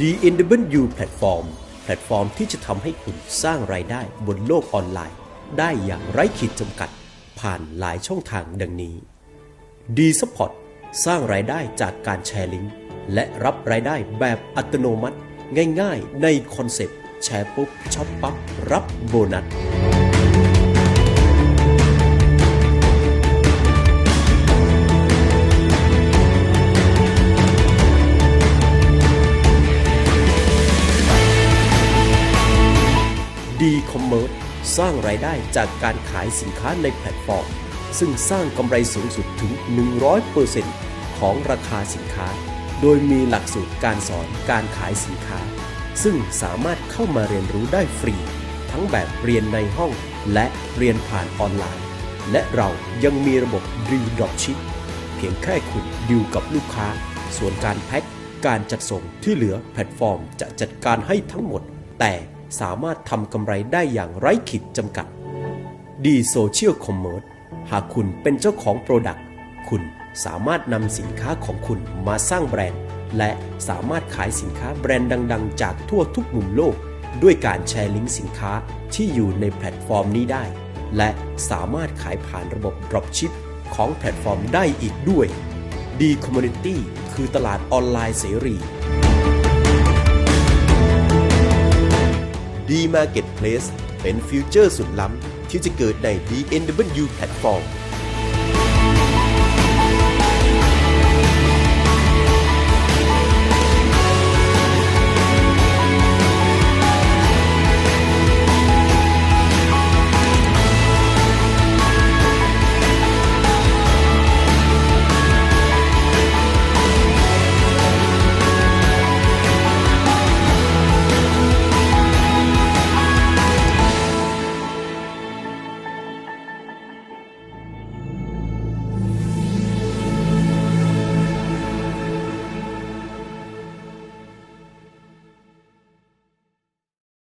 DNW Platform แพลตฟอร์มที่จะทำให้คุณสร้างรายได้บนโลกออนไลน์ ได้อย่างไร้ขีดจำกัด ผ่านหลายช่องทางดังนี้ D Support สร้างรายได้จากการแชร์ลิงก์และรับรายได้แบบอัตโนมัติ ง่ายๆ ในคอนเซปต์ แชร์ปุ๊บช็อปปั๊บรับโบนัส ดีคอมเมิร์ซสร้างรายได้จากการขายสินค้าในแพลตฟอร์ม ซึ่งสร้างกำไรสูงสุดถึง 100%ของราคาสินค้า โดยมีหลักสูตรการสอนการขายสินค้า ซึ่งสามารถเข้ามาเรียนรู้ได้ฟรี ทั้งแบบเรียนในห้องและเรียนผ่านออนไลน์ และเรายังมีระบบดีดรอปชิปเพียงแค่คุณดิวกับลูกค้า ส่วนการแพ็คการจัดส่งที่เหลือแพลตฟอร์มจะจัดการให้ทั้งหมด แต่ สามารถทำกำไรได้อย่างไร้ขีดจำกัด ดีโซเชียลคอมเมอร์หากคุณเป็นเจ้าของโปรดักต์คุณสามารถนำสินค้าของคุณมาสร้างแบรนด์ และสามารถขายสินค้าแบรนด์ดัง ๆ จากทั่วทุกมุมโลก ด้วยการแชร์ลิงก์สินค้าที่อยู่ในแพลตฟอร์มนี้ได้ และสามารถขายผ่านระบบ Dropship ของแพลตฟอร์มได้อีกด้วย D Community คือตลาดออนไลน์เสรี D Marketplace เป็นฟิวเจอร์สุดล้ำที่จะเกิดใน DNW Platform